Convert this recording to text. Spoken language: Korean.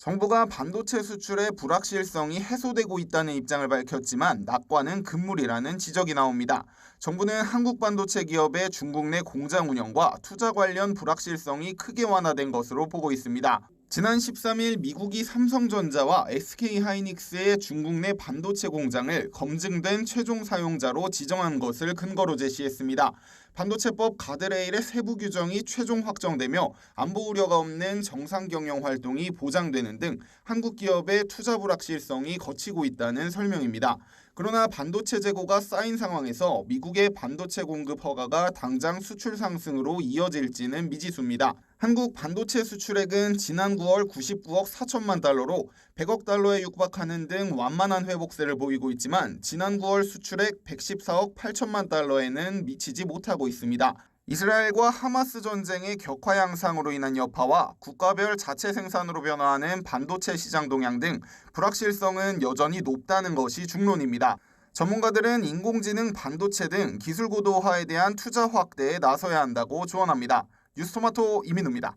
정부가 반도체 수출의 불확실성이 해소되고 있다는 입장을 밝혔지만 낙관은 금물이라는 지적이 나옵니다. 정부는 한국 반도체 기업의 중국 내 공장 운영과 투자 관련 불확실성이 크게 완화된 것으로 보고 있습니다. 지난 13일 미국이 삼성전자와 SK하이닉스의 중국 내 반도체 공장을 검증된 최종 사용자로 지정한 것을 근거로 제시했습니다. 반도체법 가드레일의 세부 규정이 최종 확정되며 안보 우려가 없는 정상 경영 활동이 보장되는 등 한국 기업의 투자 불확실성이 거치고 있다는 설명입니다. 그러나 반도체 재고가 쌓인 상황에서 미국의 반도체 공급 허가가 당장 수출 상승으로 이어질지는 미지수입니다. 한국 반도체 수출액은 지난 9월 99억 4천만 달러로 100억 달러에 육박하는 등 완만한 회복세를 보이고 있지만 지난 9월 수출액 114억 8천만 달러에는 미치지 못하고 있습니다. 이스라엘과 하마스 전쟁의 격화 양상으로 인한 여파와 국가별 자체 생산으로 변화하는 반도체 시장 동향 등 불확실성은 여전히 높다는 것이 중론입니다. 전문가들은 인공지능, 반도체 등 기술 고도화에 대한 투자 확대에 나서야 한다고 조언합니다. 뉴스토마토 이민우입니다.